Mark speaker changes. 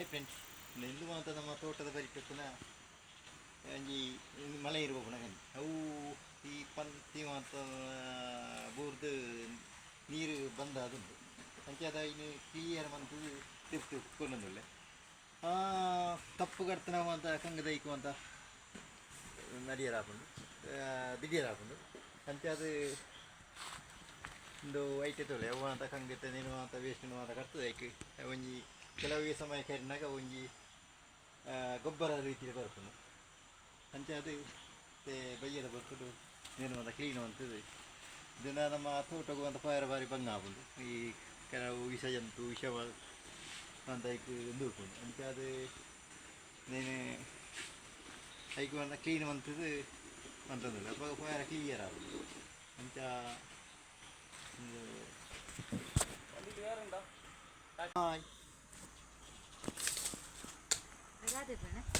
Speaker 1: Hi friends ನೆಲ್ಲು ಮಾತ ನಮ್ಮ ತೋಟದ ಪರಿಕಲ್ಪನ ಒಂಜಿ ಮಳೆ ಇರುವ ಗುಣಗನ್. ಅವು ಈ ಪಂತಿ ಮಾತ ಬೂರ್ದು ನೀರು ಬಂದ ಅದುಂಟು. ಅದ ಇನ್ನು ಕ್ಲಿಯರ್ ಬಂತು ತಿರ್ತು ಕೊಲ್ಲೊಂದುಳ್ಳೆ ತಪ್ಪು ಕಡ್ತನ ಅಂತ ಕಂಗದೈಕು ಅಂತ ನಡಿಯರ್ ಹಾಕೊಂಡು ದಿಡಿಯರ್ ಹಾಕೊಂಡು. ಅಂಚೆ ಅದು ಒಂದು ಐಟೆ ತೊಳೆ. ಅವು ಅಂತ ಕಂಗಿತ ನೀನು ಅಂತ ವೇಸ್ಟ್ ಅಂತ ಕಟ್ತದೆ ಐಕೆ. ಒಂಜಿ ಕೆಲವೇ ಸಮಯ ಕರಿನಾಗ ಒಂಜಿ ಗೊಬ್ಬರ ರೀತಿಯಲ್ಲಿ ಬರ್ತದೆ ಅಂಚೆ ಅದು ಬೈಯದ ಬರ್ತದೆ ನಿರ್ಮದ ಅಂತ ಕ್ಲೀನ್ ಅಂತದೆ ದಿನ ನಮ್ಮ ತೋಟಗುವಂಥ ಪಾಯರ ಬಾರಿ ಭಂಗ ಆಗುದು ಈ ಕೆಲವು ವಿಷ ಜಂತು ವಿಷ ಅಂತ ದೂಕೊಂಡು ಅಂಚೆ ಅದು ನೀನು ಐಕ್ ಅಂತ ಕ್ಲೀನ್ ಅಂತದ್ದು ಅಂತಂದಿಲ್ಲ ಅಪ್ಪ ಪಾಯರ ಕ್ಲಿಯರ್ ಆಗುದು. ಅಂಚ ಒಂದು ಹಾಯ್
Speaker 2: ಅದಾದ